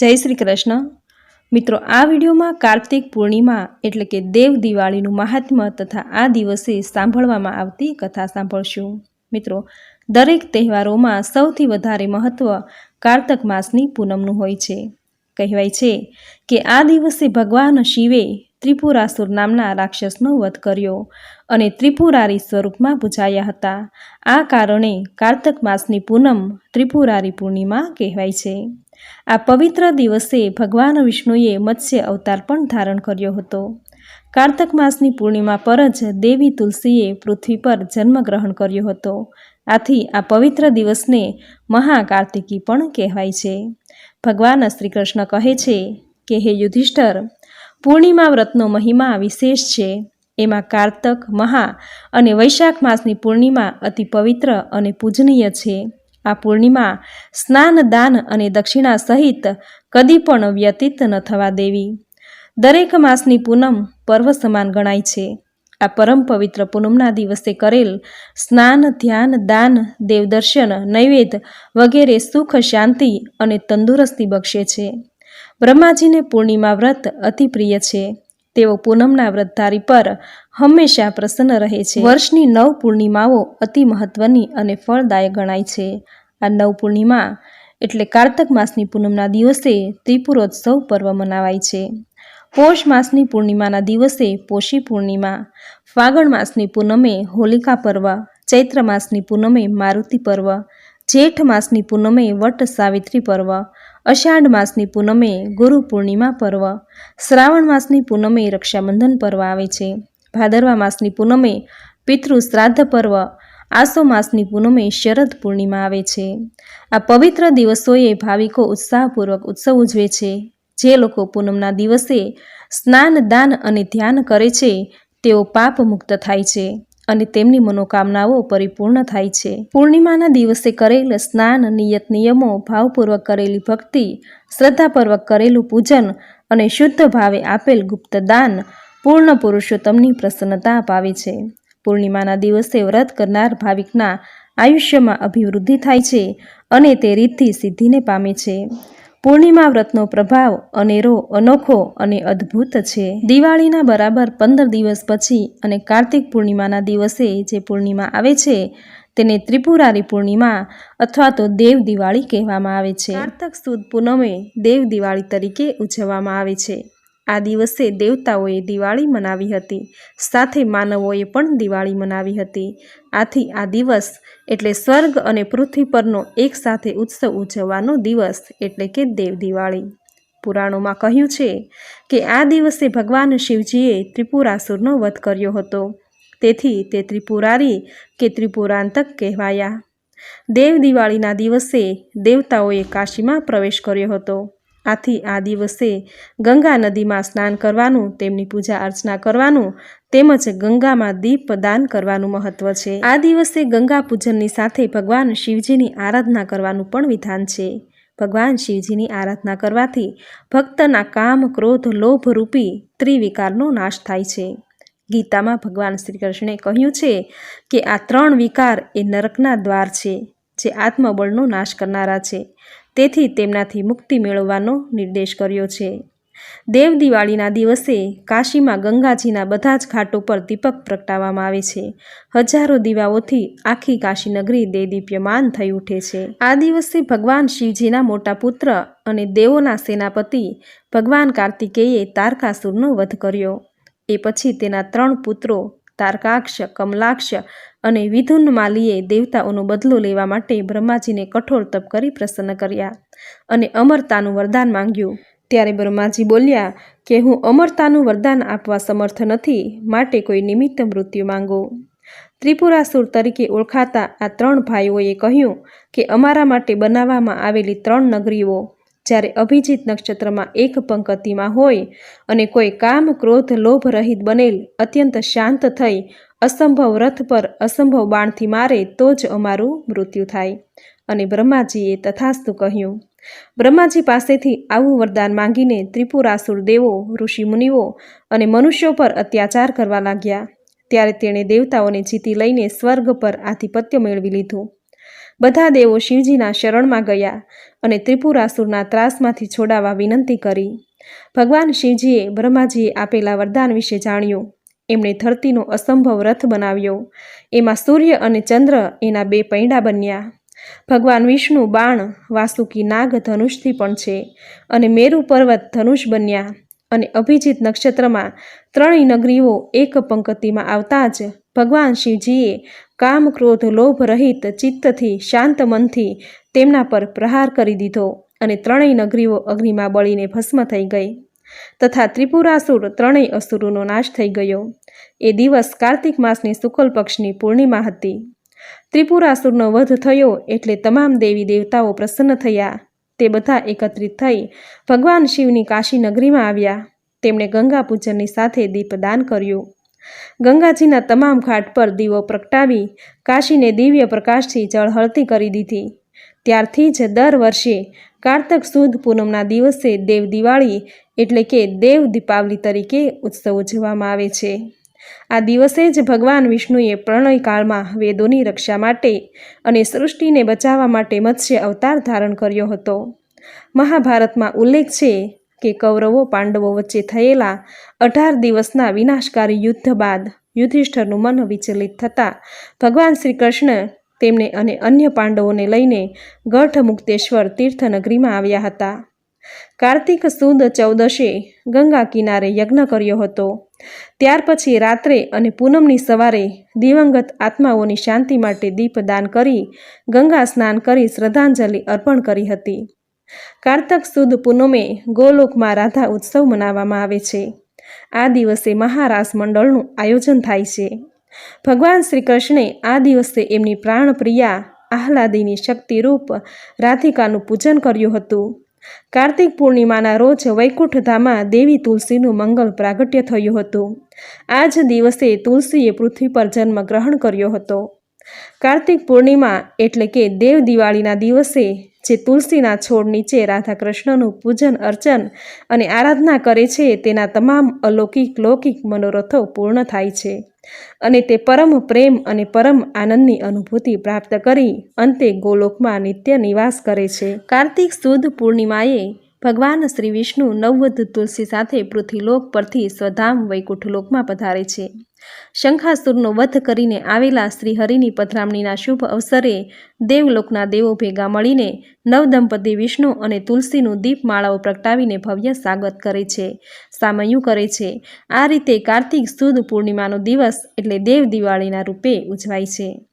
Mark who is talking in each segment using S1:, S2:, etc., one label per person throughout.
S1: જય શ્રી કૃષ્ણ. મિત્રો, આ વિડીયોમાં કાર્તિક પૂર્ણિમા એટલે કે દેવ દિવાળીનું મહાત્મ્ય તથા આ દિવસે સાંભળવામાં આવતી કથા સાંભળશું. મિત્રો, દરેક તહેવારોમાં સૌથી વધારે મહત્ત્વ કાર્તક માસની પૂનમનું હોય છે. કહેવાય છે કે આ દિવસે ભગવાન શિવે ત્રિપુરાસુર નામના રાક્ષસનો વધ કર્યો અને ત્રિપુરારી સ્વરૂપમાં પૂજાયા હતા. આ કારણે કાર્તક માસની પૂનમ ત્રિપુરારી પૂર્ણિમા કહેવાય છે. આ પવિત્ર દિવસે ભગવાન વિષ્ણુએ મત્સ્ય અવતાર પણ ધારણ કર્યો હતો. કાર્તક માસની પૂર્ણિમા પર જ દેવી તુલસીએ પૃથ્વી પર જન્મગ્રહણ કર્યો હતો. આથી આ પવિત્ર દિવસને મહાકાર્તિકી પણ કહેવાય છે. ભગવાન શ્રી કૃષ્ણ કહે છે કે, હે યુધિષ્ઠર, પૂર્ણિમા વ્રતનો મહિમા વિશેષ છે. એમાં કાર્તક, મહા અને વૈશાખ માસની પૂર્ણિમા અતિ પવિત્ર અને પૂજનીય છે. આ પૂર્ણિમા સ્નાન, દાન અને દક્ષિણા સહિત કદી પણ વ્યતીત ન થવા દેવી. દરેક માસની પૂનમ પર્વ સમાન ગણાય છે. આ પરમ પવિત્ર પૂનમના દિવસે કરેલ સ્નાન, ધ્યાન, દાન, દેવદર્શન, નૈવેદ્ય વગેરે સુખ, શાંતિ અને તંદુરસ્તી બક્ષે છે. બ્રહ્માજીને પૂર્ણિમા વ્રત અતિ પ્રિય છે. તેઓ પૂનમના વ્રતધારી પર હંમેશા પ્રસન્ન રહે છે. વર્ષની નવ પૂર્ણિમાઓ અતિ મહત્વની અને ફળદાયક ગણાય છે. આ નવ પૂર્ણિમા એટલે કાર્તક માસની પૂનમના દિવસે ત્રિપુરોત્સવ પર્વ મનાવાય છે. પોષ માસની પૂર્ણિમાના દિવસે પોષી પૂર્ણિમા, ફાગણ માસની પૂનમે હોલિકા પર્વ, ચૈત્ર માસની પૂનમે મારુતિ પર્વ, જેઠ માસની પૂનમે વટ સાવિત્રી પર્વ, અષાઢ માસની પૂનમે ગુરુ પૂર્ણિમા પર્વ, શ્રાવણ માસની પૂનમે રક્ષાબંધન પર્વ આવે છે. ભાદરવા માસની પૂનમે પિતૃ શ્રાદ્ધ પર્વ, આસો માસની પૂનમે શરદ પૂર્ણિમા આવે છે. આ પવિત્ર દિવસોએ ભાવિકો ઉત્સાહપૂર્વક ઉત્સવ ઉજવે છે. જે લોકો પૂનમના દિવસે સ્નાન, દાન અને ધ્યાન કરે છે, તેઓ પાપ મુક્ત થાય છે અને તેમની મનોકામનાઓ પરિપૂર્ણ થાય છે. પૂર્ણિમાના દિવસે કરેલ સ્નાન, નિયત નિયમો, ભાવપૂર્વક કરેલી ભક્તિ, શ્રદ્ધાપૂર્વક કરેલું પૂજન અને શુદ્ધ ભાવે આપેલ ગુપ્ત દાન પૂર્ણ પુરુષોત્તમની પ્રસન્નતા અપાવે છે. પૂર્ણિમાના દિવસે વ્રત કરનાર ભાવિકના આયુષ્યમાં અભિવૃદ્ધિ થાય છે અને તે રીતથી સિદ્ધિને પામે છે. પૂર્ણિમા વ્રતનો પ્રભાવ અનેરો, અનોખો અને અદ્ભુત છે. દિવાળીના બરાબર પંદર દિવસ પછી અને કાર્તિક પૂર્ણિમાના દિવસે જે પૂર્ણિમા આવે છે, તેને ત્રિપુરારી પૂર્ણિમા અથવા તો દેવ દિવાળી કહેવામાં આવે છે. કાર્તક સુદ પૂનમે દેવ દિવાળી તરીકે ઉજવવામાં આવે છે. આ દિવસે દેવતાઓએ દિવાળી મનાવી હતી. સાથે માનવોએ પણ દિવાળી મનાવી હતી. આથી આ દિવસ એટલે સ્વર્ગ અને પૃથ્વી પરનો એક સાથે ઉત્સવ ઉજવવાનો દિવસ એટલે કે દેવ દિવાળી. પુરાણોમાં કહ્યું છે કે આ દિવસે ભગવાન શિવજીએ ત્રિપુરાસુરનો વધ કર્યો હતો. તેથી તે ત્રિપુરારી કે ત્રિપુરાંતક કહેવાયા. દેવ દિવાળીના દિવસે દેવતાઓએ કાશીમાં પ્રવેશ કર્યો હતો. આથી આ દિવસે ગંગા નદીમાં સ્નાન કરવાનું, તેમની પૂજા અર્ચના કરવાનું, તેમજ ગંગામાં દીપ દાન કરવાનું મહત્વ છે. આ દિવસે ગંગા પૂજનની સાથે ભગવાન શિવજીની આરાધના કરવાનું પણ વિધાન છે. ભગવાન શિવજીની આરાધના કરવાથી ભક્તના કામ, ક્રોધ, લોભ રૂપી ત્રિવિકારનો નાશ થાય છે. ગીતામાં ભગવાન શ્રી કૃષ્ણે કહ્યું છે કે આ ત્રણ વિકાર એ નરકના દ્વાર છે, જે આત્મબળનો નાશ કરનારા છે. તેથી તેમનાથી મુક્તિ મેળવવાનો નિર્દેશ કર્યો છે. દેવ દિવાળીના દિવસે કાશીમાં ગંગાજીના બધા જ ઘાટો પર દીપક પ્રગટાવવામાં આવે છે. હજારો દીવાઓથી આખી કાશી નગરી દેદીપ્યમાન થઈ ઉઠે છે. આ દિવસે ભગવાન શિવજીના મોટા પુત્ર અને દેવોના સેનાપતિ ભગવાન કાર્તિકેયે તારકાસુરનો વધ કર્યો. એ પછી તેના ત્રણ પુત્રો તારકાક્ષ, કમલાક્ષ અને વિધુન માલીએ દેવતાઓનો બદલો લેવા માટે બ્રહ્માજીને કઠોર તપ કરી પ્રસન્ન કર્યા અને અમરતાનું વરદાન માંગ્યું. ત્યારે બ્રહ્માજી બોલ્યા કે, હું અમરતાનું વરદાન આપવા સમર્થ નથી, માટે કોઈ નિમિત્ત મૃત્યુ માંગો. ત્રિપુરાસુર તરીકે ઓળખાતા આ ત્રણ ભાઈઓએ કહ્યું કે, અમારા માટે બનાવવામાં આવેલી ત્રણ નગરીઓ જ્યારે અભિજીત નક્ષત્રમાં એક પંકતિમાં હોય અને કોઈ કામ, ક્રોધ, લોભ રહિત બનેલ, અત્યંત શાંત થઈ, અસંભવ રથ પર અસંભવ બાણથી મારે, તો જ અમારું મૃત્યુ થાય. અને બ્રહ્માજીએ તથાસ્તુ કહ્યું, બ્રહ્માજી પાસેથી આવું વરદાન માંગીને ત્રિપુરાસુર દેવો ઋષિમુનિઓ અને મનુષ્યો પર અત્યાચાર કરવા લાગ્યા. ત્યારે તેણે દેવતાઓને જીતી લઈને સ્વર્ગ પર આધિપત્ય મેળવી લીધું. બધા દેવો શિવજીના શરણમાં ગયા અને ત્રિપુરાસુરના ત્રાસમાંથી છોડાવવા વિનંતી કરી. ભગવાન શિવજીએ બ્રહ્માજીએ આપેલા વરદાન વિશે જાણ્યું. એમણે ધરતીનો અસંભવ રથ બનાવ્યો. એમાં સૂર્ય અને ચંદ્ર એના બે પૈડા બન્યા. ભગવાન વિષ્ણુ, બાણ, વાસુકી, નાગ, ધનુષથી પણ છે અને મેરુ પર્વત ધનુષ બન્યા અને અભિજીત નક્ષત્રમાં ત્રણેય નગરીઓ એક પંક્તિમાં આવતા જ ભગવાન શિવજીએ કામ ક્રોધ લોભ રહિત, ચિત્તથી, શાંત મનથી તેમના પર પ્રહાર કરી દીધો અને ત્રણેય નગરીઓ અગ્નિમાં બળીને ભસ્મ થઈ ગઈ. તથા ત્રિપુરાસુર ત્રણેય અસુરોનો નાશ થઈ ગયો. એ દિવસ કાર્તિક માસની શુક્લ પક્ષની પૂર્ણિમા હતી. ત્રિપુરાસુરનો વધ થયો એટલે તમામ દેવી દેવતાઓ પ્રસન્ન થયા. તે બધા એકત્રિત થઈ ભગવાન શિવની કાશી નગરીમાં આવ્યા. તેમણે ગંગા પૂજનની સાથે દીપદાન કર્યું. ગંગાજીના તમામ ઘાટ પર દીવો પ્રગટાવી કાશીને દિવ્ય પ્રકાશથી જળહળતી કરી દીધી. ત્યારથી જ દર વર્ષે કારતક સુદ પૂનમના દિવસે દેવ દિવાળી એટલે કે દેવ દીપાવલી તરીકે ઉત્સવ ઉજવવામાં આવે છે. આ દિવસે જ ભગવાન વિષ્ણુએ પ્રણય કાળમાં વેદોની રક્ષા માટે અને સૃષ્ટિને બચાવવા માટે મત્સ્ય અવતાર ધારણ કર્યો હતો. મહાભારતમાં ઉલ્લેખ છે કે કૌરવો પાંડવો વચ્ચે થયેલા અઢાર દિવસના વિનાશકારી યુદ્ધ બાદ યુધિષ્ઠરનું મન વિચલિત થતાં ભગવાન શ્રી કૃષ્ણ તેમને અને અન્ય પાંડવોને લઈને ગઢ મુક્તેશ્વર તીર્થનગરીમાં આવ્યા હતા. કાર્તિક સુદ ચૌદશે ગંગા કિનારે યજ્ઞ કર્યો હતો. ત્યાર પછી રાત્રે અને પૂનમની સવારે દિવંગત આત્માઓની શાંતિ માટે દીપદાન કરી ગંગા સ્નાન કરી શ્રદ્ધાંજલિ અર્પણ કરી હતી. કારતક સુદ પૂનમે ગોલોકમાં રાધા ઉત્સવ મનાવવામાં આવે છે. આ દિવસે મહારાસ મંડળનું આયોજન થાય છે. ભગવાન શ્રી કૃષ્ણે આ દિવસે એમની પ્રાણપ્રિયા આહલાદીની શક્તિરૂપ રાધિકાનું પૂજન કર્યું હતું. કાર્તિક પૂર્ણિમાના રોજ વૈકુંઠધામાં દેવી તુલસીનું મંગલ પ્રાગટ્ય થયું હતું. આ જ દિવસે તુલસીએ પૃથ્વી પર જન્મ ગ્રહણ કર્યો હતો. કાર્તિક પૂર્ણિમા એટલે કે દેવ દિવાળીના દિવસે જે તુલસીના છોડ નીચે રાધાકૃષ્ણનું પૂજન, અર્ચન અને આરાધના કરે છે, તેના તમામ અલૌકિક, લૌકિક મનોરથો પૂર્ણ થાય છે. અને તે પરમ પ્રેમ અને પરમ આનંદની અનુભૂતિ પ્રાપ્ત કરી, અંતે ગોલોકમાં નિત્ય નિવાસ કરે છે. કાર્તિક સુદ પૂર્ણિમાએ ભગવાન શ્રી વિષ્ણુ નવવધ તુલસી સાથે પૃથ્વીલોક પરથી સ્વધામ વૈકુંઠલોકમાં પધારે છે. શંખાસુરનો વધ કરીને આવેલા શ્રીહરિની પધરામણીના શુભ અવસરે દેવલોકના દેવો ભેગા મળીને નવદંપતિ વિષ્ણુ અને તુલસીનું દીપમાળાઓ પ્રગટાવીને ભવ્ય સ્વાગત કરે છે. સામયું કરે છે. આ રીતે કાર્તિક સુદ પૂર્ણિમાનો દિવસ એટલે દેવ દિવાળીના રૂપે ઉજવાય છે.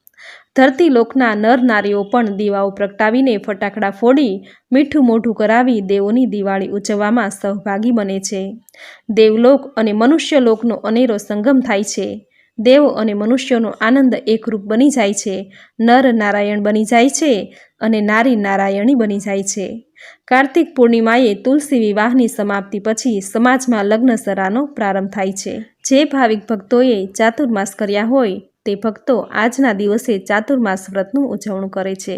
S1: ધરતી લોકના નર નારીઓ પણ દીવાઓ પ્રગટાવીને ફટાકડા ફોડી, મીઠું મોઢું કરાવી દેવોની દિવાળી ઉજવવામાં સહભાગી બને છે. દેવલોક અને મનુષ્યલોકનો અનેરો સંગમ થાય છે. દેવ અને મનુષ્યોનો આનંદ એકરૂપ બની જાય છે. નર નારાયણ બની જાય છે અને નારી નારાયણી બની જાય છે. કાર્તિક પૂર્ણિમાએ તુલસી વિવાહની સમાપ્તિ પછી સમાજમાં લગ્ન સરાનો પ્રારંભ થાય છે. જે ભાવિક ભક્તોએ ચાતુર્માસ કર્યા હોય તે ભક્તો આજના દિવસે ચાતુર્માસ વ્રતનું ઉજવણું કરે છે.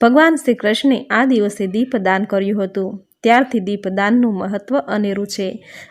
S1: ભગવાન શ્રી કૃષ્ણે આ દિવસે દીપદાન કર્યું હતું. ત્યારથી દીપદાનનું મહત્વ અનેરું છે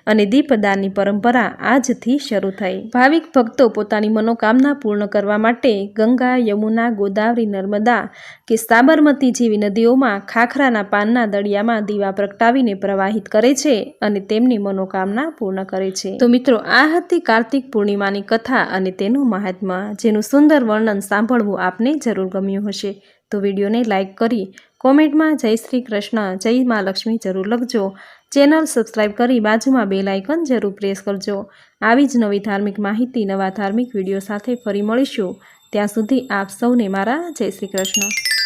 S1: અને દીપદાનની પરંપરા આજથી શરૂ થઈ. ભાવિક ભક્તો પોતાની મનોકામના પૂર્ણ કરવા માટે ગંગા, યમુના, ગોદાવરી, નર્મદા કે સાબરમતી જેવી નદીઓમાં ખાખરાના પાનના દળિયામાં દીવા પ્રગટાવીને પ્રવાહિત કરે છે અને તેમની મનોકામના પૂર્ણ કરે છે. તો મિત્રો, આ હતી કાર્તિક પૂર્ણિમાની કથા અને તેનું મહાત્મા જેનું સુંદર વર્ણન સાંભળવું આપને જરૂર ગમ્યું હશે. તો વિડીયોને લાઇક કરી કોમેન્ટમાં જય શ્રી કૃષ્ણ, જય મા લક્ષ્મી જરૂર લખજો. ચેનલ સબસ્ક્રાઇબ કરી બાજુમાં બે લાઇકન જરૂર પ્રેસ કરજો. આવી જ નવી ધાર્મિક માહિતી, નવા ધાર્મિક વીડિયો સાથે ફરી મળીશું. ત્યાં સુધી આપ સૌને મારા જય શ્રી કૃષ્ણ.